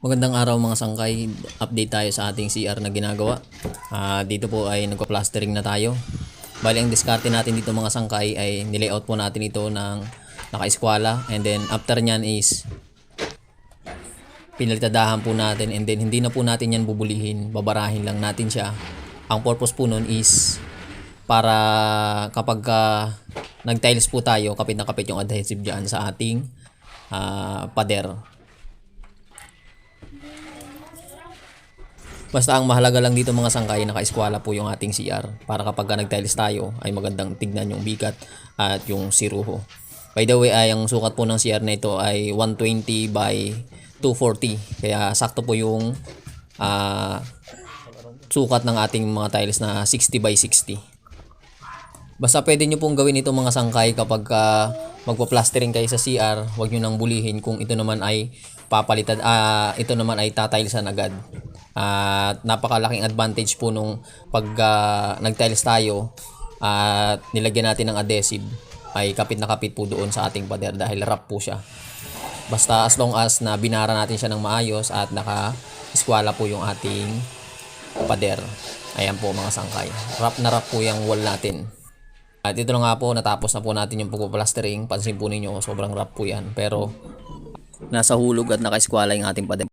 Magandang araw mga sangkay. Update tayo sa ating CR na ginagawa. Ah, dito po ay nagpa-plastering na tayo. Bali ang diskarte natin dito mga sangkay ay nilayout po natin ito ng naka-eskwala and then after nyan is pinalitadahan po natin and then hindi na po natin yan bubulihin, babarahin lang natin siya. Ang purpose po nun is para kapag ah, nag-tiles po tayo, kapit na kapit yung adhesive dyan sa ating ah, pader. Basta ang mahalaga lang dito mga sangkay, naka-eskwala po yung ating CR para kapag nag-tiles tayo ay magandang tignan yung bigat at yung siruho. By the way, ay ang sukat po ng CR na ito ay 120 by 240. Kaya sakto po yung ah, sukat ng ating mga tiles na 60 by 60. Basta pwede nyo pong gawin ito mga sangkay kapag uh, magpa-plastering kayo sa CR, huwag nyo nang bulihin kung ito naman ay papalitan, ah ito naman ay tatilesan agad. At napakalaking advantage po nung pag ah, nag-tiles tayo at nilagyan natin ng adhesive ay kapit na kapit po doon sa ating pader dahil wrap po siya. Basta as long as na binara natin siya ng maayos at naka-eskwala po yung ating pader. Ayan po mga sangkay. Wrap na wrap po yung wall natin. At ito na nga po, natapos na po natin yung pagpaplastering. Pansin po ninyo, sobrang wrap po yan. Pero nasa hulog at naka-eskwala yung ating pader.